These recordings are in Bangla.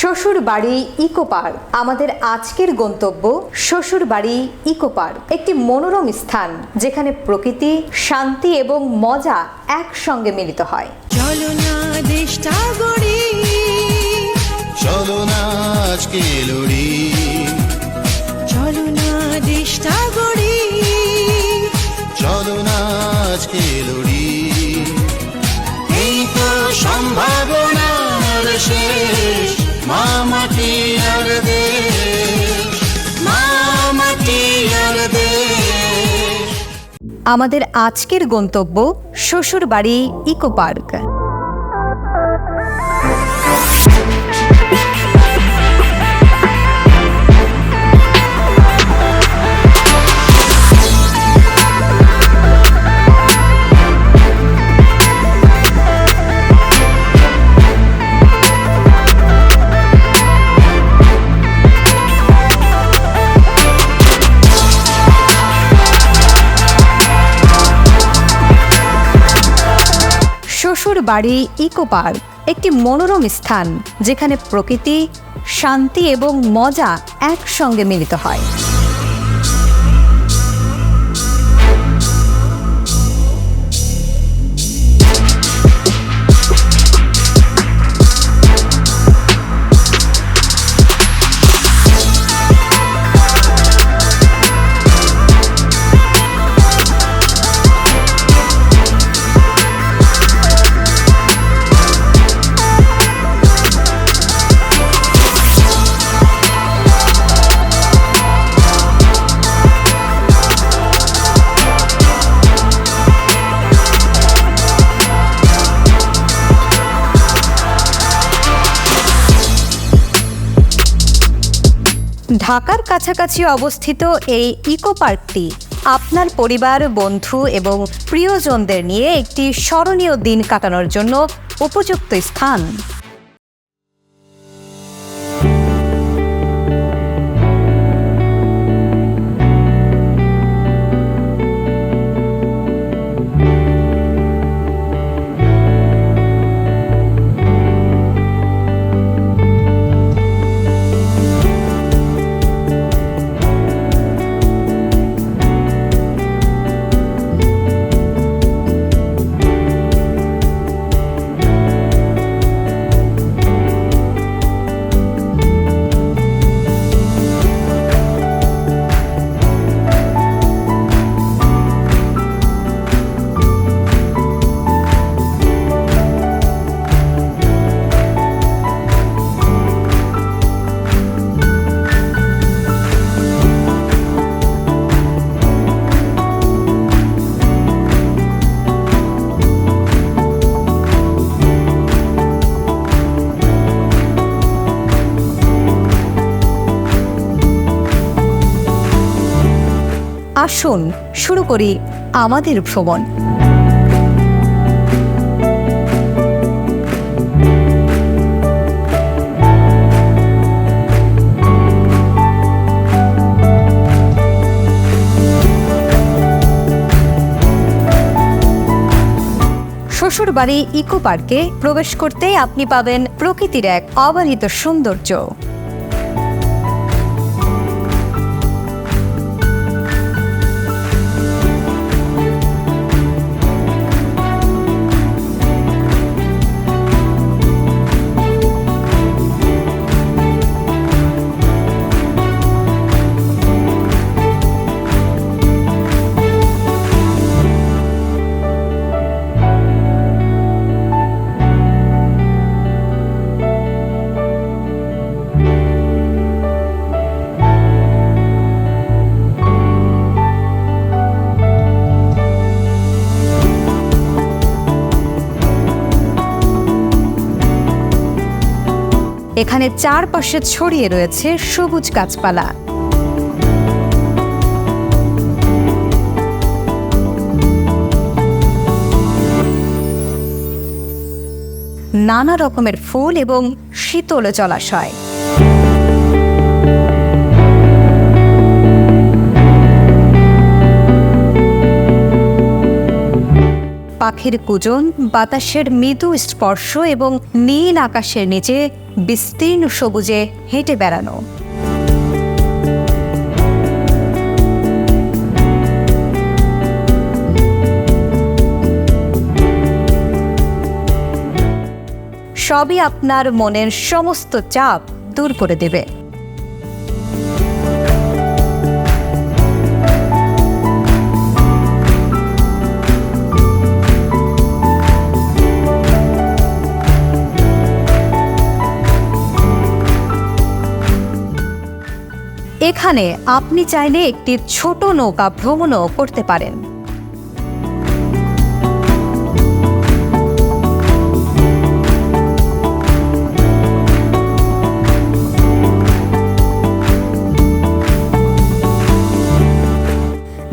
শ্বশুর বাড়ি ইকো পার্ক। আমাদের আজকের গন্তব্য শ্বশুর বাড়ি ইকো পার্ক। একটি মনোরম স্থান যেখানে প্রকৃতি শান্তি এবং মজা একসঙ্গে মিলিত হয়। চলো না দেশটা গড়ি। চলো না আজকে লড়ি। চলো না দেশটা গড়ি। চলো না আজকে লড়ি। এই তো সম্ভাবনার শেষ। আমাদের আজকের গন্তব্য শ্বশুর বাড়ি ইকো পার্ক। বাড়ি ইকো পার্ক একটি মনোরম স্থান যেখানে প্রকৃতি শান্তি এবং মজা একসঙ্গে মিলিত হয়। কাছাকাছি অবস্থিত এই ইকো পার্কটি আপনার পরিবার, বন্ধু এবং প্রিয়জনদের নিয়ে একটি স্মরণীয় দিন কাটানোর জন্য উপযুক্ত স্থান। আসুন, শুরু করি আমাদের ভ্রমণ। শ্বশুরবাড়ি ইকো পার্কে প্রবেশ করতে আপনি পাবেন প্রকৃতির এক অবারিত সৌন্দর্য। এখানে চারপাশে ছড়িয়ে রয়েছে সবুজ গাছপালা। নানা রকমের ফুল এবং শীতল জলাশয়। পাখির কুজন, বাতাসের মৃদু স্পর্শ এবং নীল আকাশের নিচে বিস্তীর্ণ সবুজে হেঁটে বেড়ানো। সবই আপনার মনের সমস্ত চাপ দূর করে দেবে। এখানে আপনি চাইলে একটি ছোট নৌকা ভ্রমণও করতে পারেন।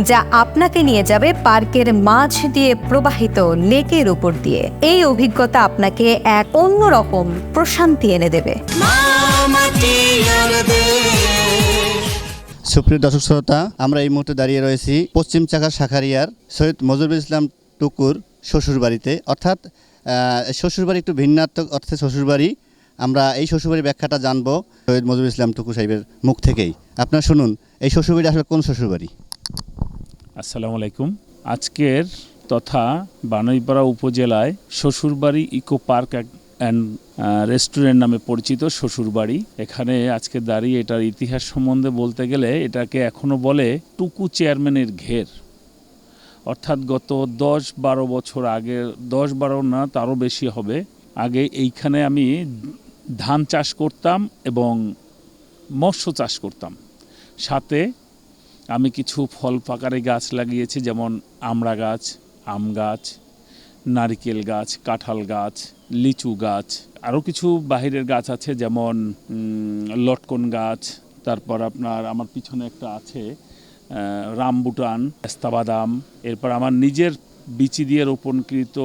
যা আপনাকে নিয়ে যাবে পার্কের মাঝ দিয়ে প্রবাহিত লেকের উপর দিয়ে। এই অভিজ্ঞতা আপনাকে এক অন্যরকম প্রশান্তি এনে দেবে। সুপ্রিয় দর্শক শ্রোতা, আমরা এই মুহূর্তে দাঁড়িয়ে রয়েছি পশ্চিম চাকার শাখারিয়ার সৈয়দ মজুরুল ইসলাম টুকুর শ্বশুরবাড়িতে। অর্থাৎ শ্বশুরবাড়ি একটু ভিন্নাত্মক অর্থে শ্বশুরবাড়ি। আমরা এই শ্বশুরবাড়ির ব্যাখ্যাটা জানব সৈয়দ মজুরুল ইসলাম টুকু সাহেবের মুখ থেকেই। আপনারা শুনুন, এই শ্বশুরবাড়ি আসলে কোন শ্বশুরবাড়ি? আসসালামু আলাইকুম। আজকের তথা বানইপাড়া উপজেলায় Shoshurbari eco park and restaurant নামে পরিচিত শ্বশুরবাড়ি। এখানে আজকে দাঁড়িয়ে এটার ইতিহাস সম্বন্ধে বলতে গেলে এটাকে এখনও বলে টুকু চেয়ারম্যানের ঘের। অর্থাৎ গত দশ বারো বছর আগে, দশ বারো না, তারও বেশি হবে। আগে এইখানে আমি ধান চাষ করতাম এবং মৎস্য চাষ করতাম। সাথে আমি কিছু ফল পাকারি গাছ লাগিয়েছি, যেমন আমড়া গাছ, আম গাছ, নারকেল গাছ, কাঁঠাল গাছ লিচু গাছ আরও কিছু বাহিরের গাছ আছে যেমন লটকন গাছ, তারপর আপনার আমার পিছনে একটা আছে রামবুটান পেস্তাবাদাম এরপর আমার নিজের বিচি দিয়ে রোপণকৃত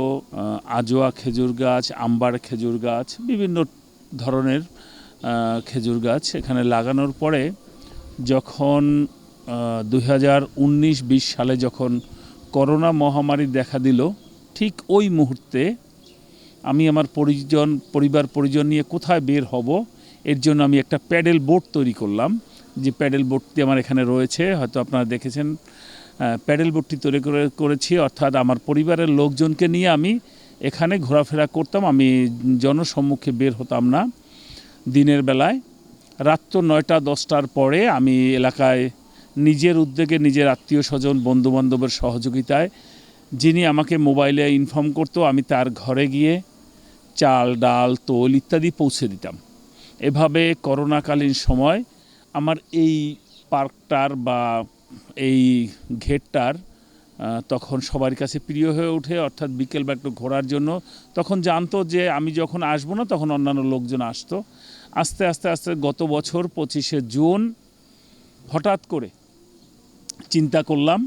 আজোয়া খেজুর গাছ, আম্বার খেজুর গাছ, বিভিন্ন ধরনের খেজুর গাছ এখানে লাগানোর পরে যখন দুই হাজার সালে যখন করোনা মহামারী দেখা দিল, ঠিক ওই মুহূর্তে আমি আমার পরিজন, পরিবার, পরিজন নিয়ে কোথায় বের হব, এর জন্য আমি একটা প্যাডেল বোট তৈরি করলাম। যে প্যাডেল বোটটি আমার এখানে রয়েছে, হয়তো আপনারা দেখেছেন প্যাডেল বোটটি তৈরি করে, করেছি, অর্থাৎ আমার পরিবারের লোকজনকে নিয়ে আমি এখানে ঘোরাফেরা করতাম, আমি জনসম্মুখে বের হতাম না। দিনের বেলায়, রাত্র নয়টা, দশটার পরে আমি এলাকায় নিজের উদ্যোগে নিজের আত্মীয় স্বজন, বন্ধুবান্ধবের সহযোগিতায়, যিনি আমাকে মোবাইলে ইনফর্ম করতো, আমি তার ঘরে গিয়ে চাল, ডাল, তোল ইত্যাদি পৌঁছে দিতাম। এভাবে করোনাকালীন সময় আমার এই পার্কটার বা এই ঘেরটার তখন সবার কাছে প্রিয় হয়ে ওঠে, অর্থাৎ বিকেল বা একটু ঘোরার জন্য। তখন জানতো যে আমি যখন আসব না, তখন অন্যান্য লোকজন আসতো। আস্তে আস্তে আস্তে গত বছর পঁচিশে জুন হঠাৎ করে চিন্তা করলাম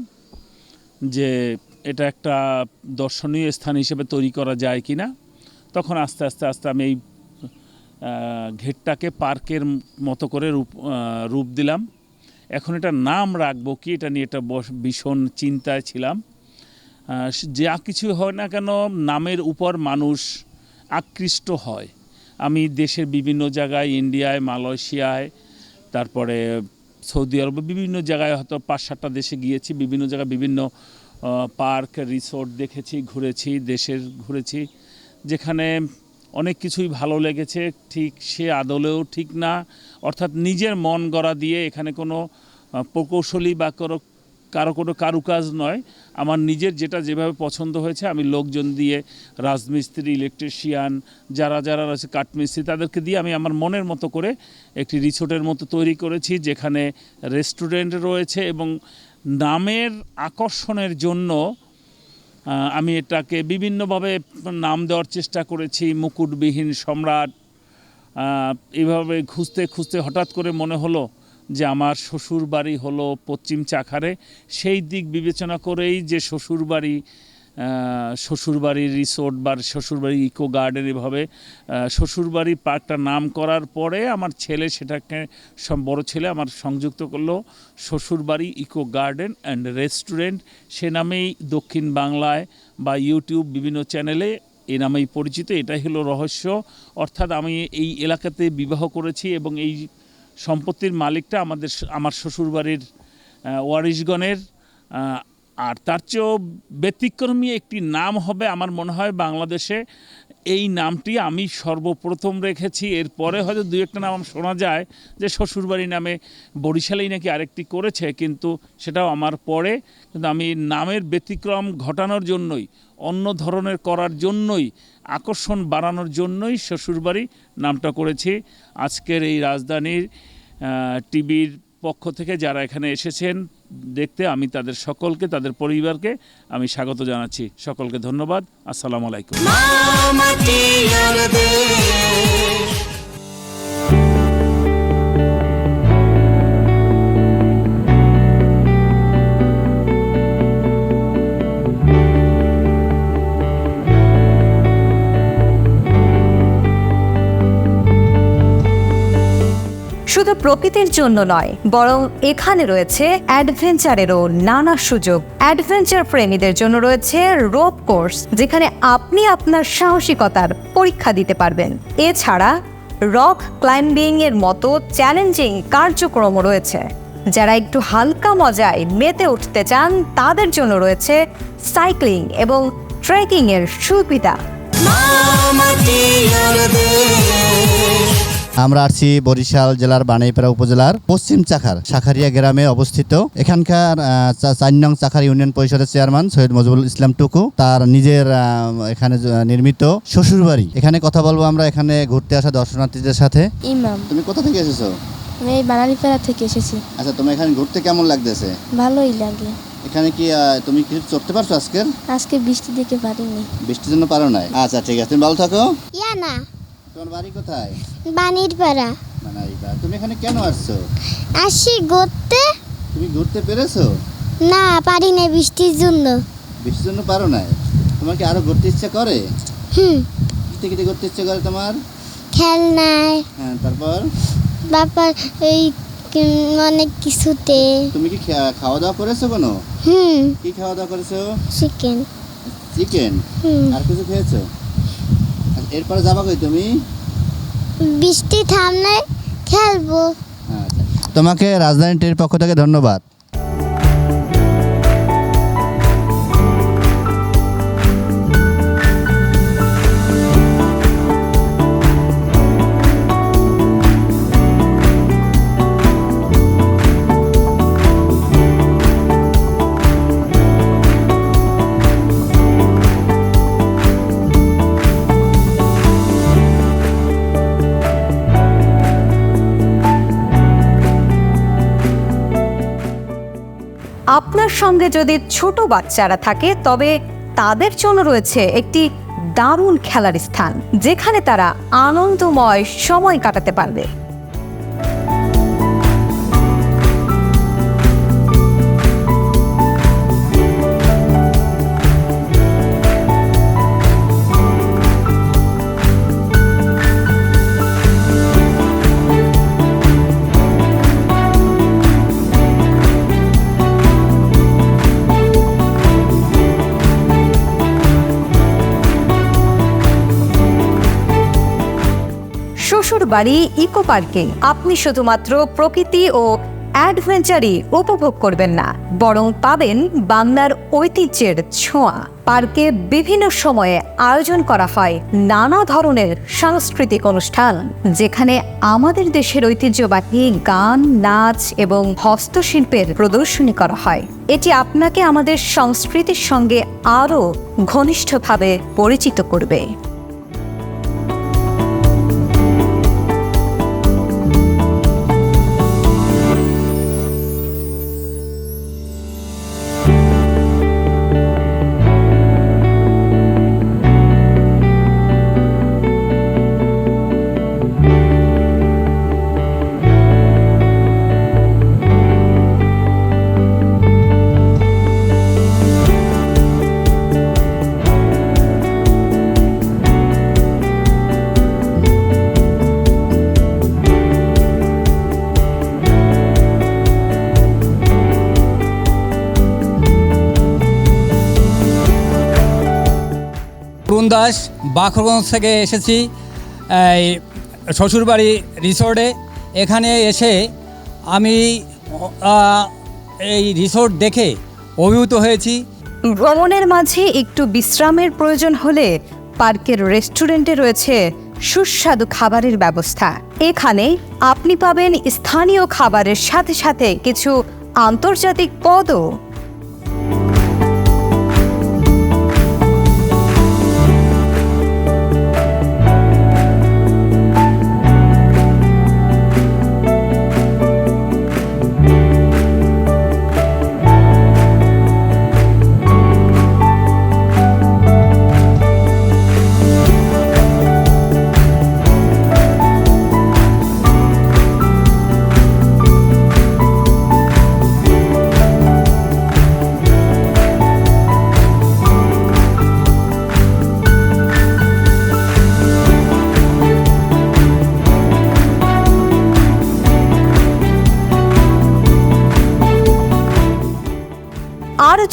যে এটা একটা দর্শনীয় স্থান হিসেবে তৈরি করা যায় কি না তখন আস্তে আস্তে আস্তে আমি এই ঘেরটাকে পার্কের মতো করে রূপ রূপ দিলাম। এখন এটা নাম রাখব কি, এটা নিয়ে এটা ভীষণ চিন্তায় ছিলাম। যা কিছু হয় না কেন, নামের উপর মানুষ আকৃষ্ট হয়। আমি দেশের বিভিন্ন জায়গায়, ইন্ডিয়ায়, মালয়েশিয়ায়, তারপরে সৌদি আরবে বিভিন্ন জায়গায় হয়তো পাঁচ, সাতটা দেশে গিয়েছি, বিভিন্ন জায়গায় বিভিন্ন পার্ক, রিসোর্ট দেখেছি, ঘুরেছি, দেশের ঘুরেছি। যেখানে অনেক কিছুই ভালো লেগেছে, ঠিক সে আদলেও ঠিক না। অর্থাৎ নিজের মন গড়া দিয়ে এখানে কোনো প্রকৌশলী বা কারও কারও কোনো কারুকাজ নয়। আমার নিজের যেটা যেভাবে পছন্দ হয়েছে, আমি লোকজন দিয়ে, রাজমিস্ত্রি, ইলেকট্রিশিয়ান, যারা যারা রয়েছে কাঠমিস্ত্রি, তাদেরকে দিয়ে আমি আমার মনের মতো করে একটি রিসোর্টের মতো তৈরি করেছি, যেখানে রেস্টুরেন্ট রয়েছে এবং নামের আকর্ষণের জন্য আমি এটাকে বিভিন্নভাবে নাম দেওয়ার চেষ্টা করেছি, মুকুটবিহীন সম্রাট। এভাবে খুঁজতে খুঁজতে হঠাৎ করে মনে হলো যে আমার শ্বশুর বাড়ি হলো পশ্চিম চাখারে। সেই দিক বিবেচনা করেই যে শ্বশুর বাড়ি শ্বশুরবাড়ির রিসোর্ট বা শ্বশুরবাড়ি ইকো গার্ডেন এভাবে শ্বশুরবাড়ি পার্কটা নাম করার পরে আমার ছেলে সেটাকে বড় ছেলে আমার সংযুক্ত করল, শ্বশুরবাড়ি ইকো গার্ডেন অ্যান্ড রেস্টুরেন্ট সে নামেই দক্ষিণ বাংলায় বা ইউটিউব বিভিন্ন চ্যানেলে এ নামেই পরিচিত, এটাই হলো রহস্য। অর্থাৎ আমি এই এলাকাতে বিবাহ করেছি এবং এই সম্পত্তির মালিকটা আমাদের আমার শ্বশুরবাড়ির ওয়ারিশগণের আর তার চেয়েও ব্যতিক্রমী একটি নাম হবে আমার মনে হয় বাংলাদেশে। এই নামটি আমি সর্বপ্রথম রেখেছি। এরপরে হয়তো দু একটা নাম শোনা যায় যে শ্বশুরবাড়ি নামে বরিশালেই নাকি আরেকটি করেছে, কিন্তু সেটাও আমার পরে। কিন্তু আমি নামের ব্যতিক্রম ঘটানোর জন্যই, অন্য ধরনের করার জন্যই, আকর্ষণ বাড়ানোর জন্যই শ্বশুরবাড়ি নামটা করেছি। আজকের এই রাজধানীর টিভির পক্ষ থেকে যারা এখানে এসেছেন দেখতে, আমি তাদের সকলকে, তাদের পরিবারকে আমি স্বাগত জানাচ্ছি। সকলকে ধন্যবাদ। আসসালামু আলাইকুম। প্রকৃতির জন্য নয়, বরং এখানে রয়েছে অ্যাডভেঞ্চারেরও নানা সুযোগ। অ্যাডভেঞ্চার প্রেমীদের জন্য রয়েছে রোপ কোর্স, যেখানে আপনি আপনার সাহসিকতার পরীক্ষা দিতে পারবেন। এছাড়া রক ক্লাইম্বিং এর মতো চ্যালেঞ্জিং কার্যক্রমও রয়েছে। যারা একটু হালকা মজায় মেতে উঠতে চান, তাদের জন্য রয়েছে সাইক্লিং এবং ট্রেকিং এর সুবিধা আমরা আসছি বরিশাল জেলার বানাইপাড়া উপজেলার পশ্চিম চাখার শাখারিয়া গ্রামে অবস্থিত। এখানকার চার নং চাখার ইউনিয়ন পরিষদের চেয়ারম্যান সৈয়দ মজিবুল ইসলাম টুকু তার নিজের আহ, এখানে নির্মিত শ্বশুরবাড়ি। এখানে কথা বলব আমরা এখানে ঘুরতে আসা দর্শনার্থীদের সাথে। ইমাম। তুমি কোথা থেকে এসেছ? আমি এই বানারীপাড়া থেকে এসেছি। আচ্ছা তুমি এখানে ঘুরতে কেমন লাগতেছে? ভালোই লাগে। এখানে কি তুমি কিছু চড়তে পারছ আজকের? আজকে বৃষ্টি দেখে পারিনি। বৃষ্টির জন্য পারো নাই। আচ্ছা ঠিক আছে তুমি ভালো থাকো। ইয়ানা তোমার বাড়ি কোথায়? বানির পাড়া মানারিপাড়া। তুমি এখানে কেন আসছো? আসি ঘুরতে। তুমি ঘুরতে পেরেছ? না পারি না বৃষ্টির জন্য। বৃষ্টির জন্য পারো নাই? তোমার কি আরও ঘুরতে ইচ্ছা করে? হুম। কিতে কিতে ঘুরতে ইচ্ছা করে তোমার? খেলনায়। হ্যাঁ তারপর? বাপার এই অনেক কিছুতে। তুমি কি খাওয়া দাওয়া করেছ কোনো? হুম। কি খাওয়া দাওয়া করেছ? চিকেন। চিকেন? হুম। আর কিছু খেয়েছো? এরপরে যাবা কই তুমি? বৃষ্টি থামলে খেলব। আচ্ছা। তোমাকে রাজধানী টির পক্ষ থেকে ধন্যবাদ। আপনার সঙ্গে যদি ছোট বাচ্চারা থাকে, তবে তাদের জন্য রয়েছে একটি দারুণ খেলার স্থান, যেখানে তারা আনন্দময় সময় কাটাতে পারবে। শ্বশুর বাড়ি ইকো পার্কে। আপনি শুধুমাত্র প্রকৃতি ও অ্যাডভেঞ্চারই উপভোগ করবেন না, বরং পাবেন বাংলার ঐতিহ্যের ছোঁয়া। পার্কে বিভিন্ন সময়ে আয়োজন করা হয় নানা ধরনের সাংস্কৃতিক অনুষ্ঠান, যেখানে আমাদের দেশের ঐতিহ্যবাহী গান, নাচ এবং হস্তশিল্পের প্রদর্শনী করা হয়। এটি আপনাকে আমাদের সংস্কৃতির সঙ্গে আরও ঘনিষ্ঠভাবে পরিচিত করবে। বাখরগঞ্জ থেকে এসেছি, এই শ্বশুরবাড়ি রিসোর্টে। এখানে এসে আমি এই রিসোর্ট দেখে অভিভূত হয়েছি। ভ্রমণের মাঝে একটু বিশ্রামের প্রয়োজন হলে পার্কের রেস্টুরেন্টে রয়েছে সুস্বাদু খাবারের ব্যবস্থা। এখানে আপনি পাবেন স্থানীয় খাবারের সাথে সাথে কিছু আন্তর্জাতিক পদও।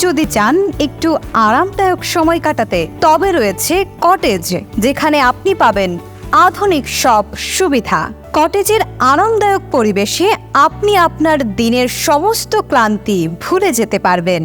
যদি চান, একটু আরামদায়ক সময় কাটাতে, তবে রয়েছে কটেজ যেখানে আপনি পাবেন আধুনিক সব সুবিধা। কটেজের আরামদায়ক পরিবেশে আপনি আপনার দিনের সমস্ত ক্লান্তি ভুলে যেতে পারবেন।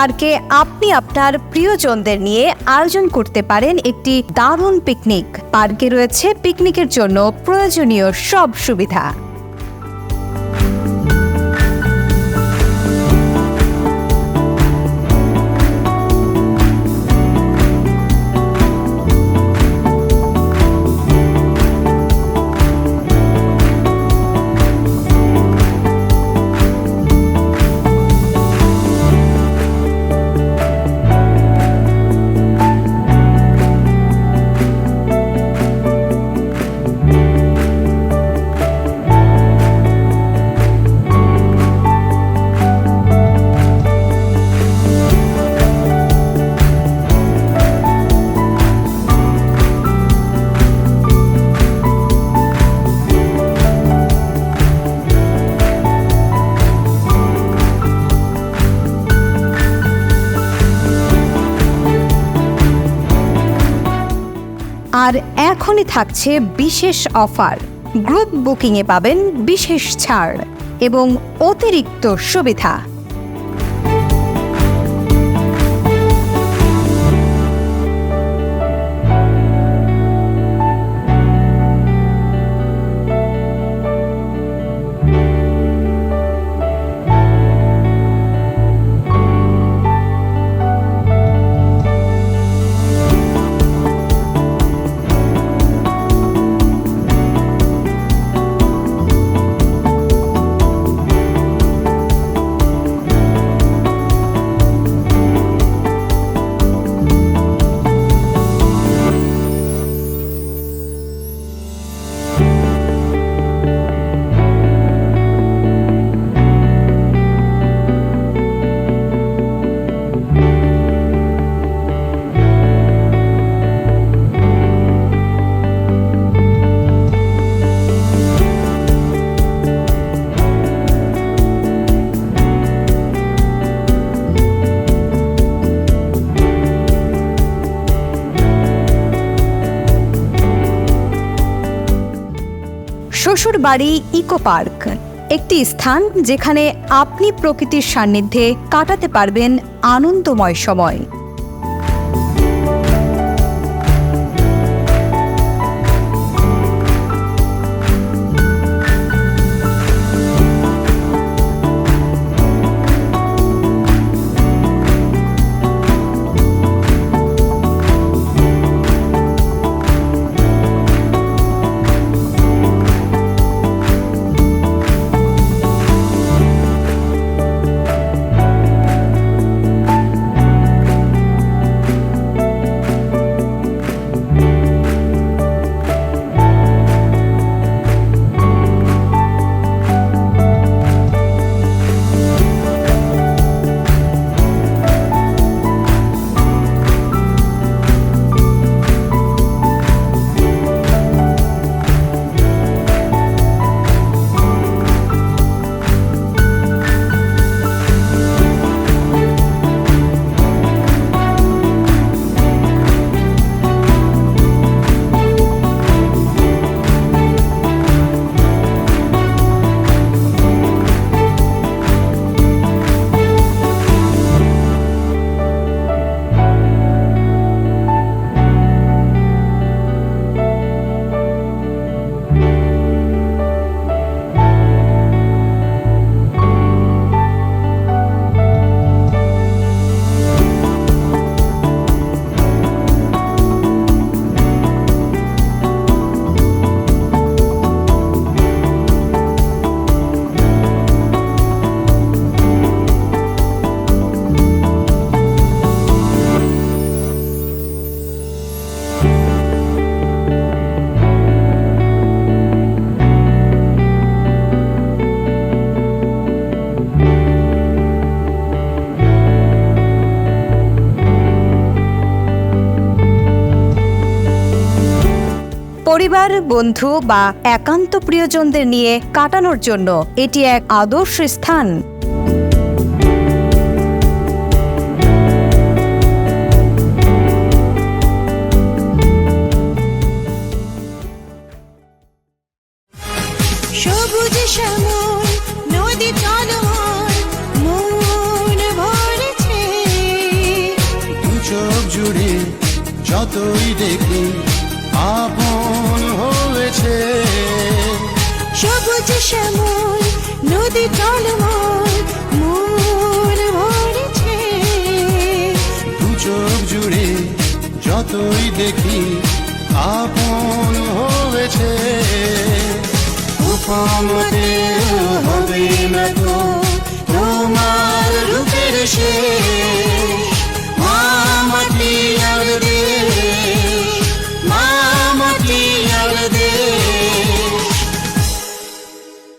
পার্কে আপনি আপনার প্রিয়জনদের নিয়ে আয়োজন করতে পারেন একটি দারুণ পিকনিক। পার্কে রয়েছে পিকনিকের জন্য প্রয়োজনীয় সব সুবিধা। এখনই থাকছে বিশেষ অফার। গ্রুপ বুকিংয়ে পাবেন বিশেষ ছাড় এবং অতিরিক্ত সুবিধা। শ্বশুরবাড়ি ইকো পার্ক একটি স্থান যেখানে আপনি প্রকৃতির সান্নিধ্যে কাটাতে পারবেন আনন্দময় সময়। পরিবার বন্ধু বা একান্ত প্রিয়জনদের নিয়ে কাটানোর জন্য এটি এক আদর্শ স্থান। সবুজ শ্যামল নদী চলমল মন ভরেছে। দু চোখ জুড়ে যতই দেখি আপন রয়েছে সবুজ শ্যামল নদী চলমল মন ভরেছে। দুচোখ জুড়ে যতই দেখি আপন হয়েছে। উপমতে হবে না তো তোমার রূপের শেষ। মামাটি আর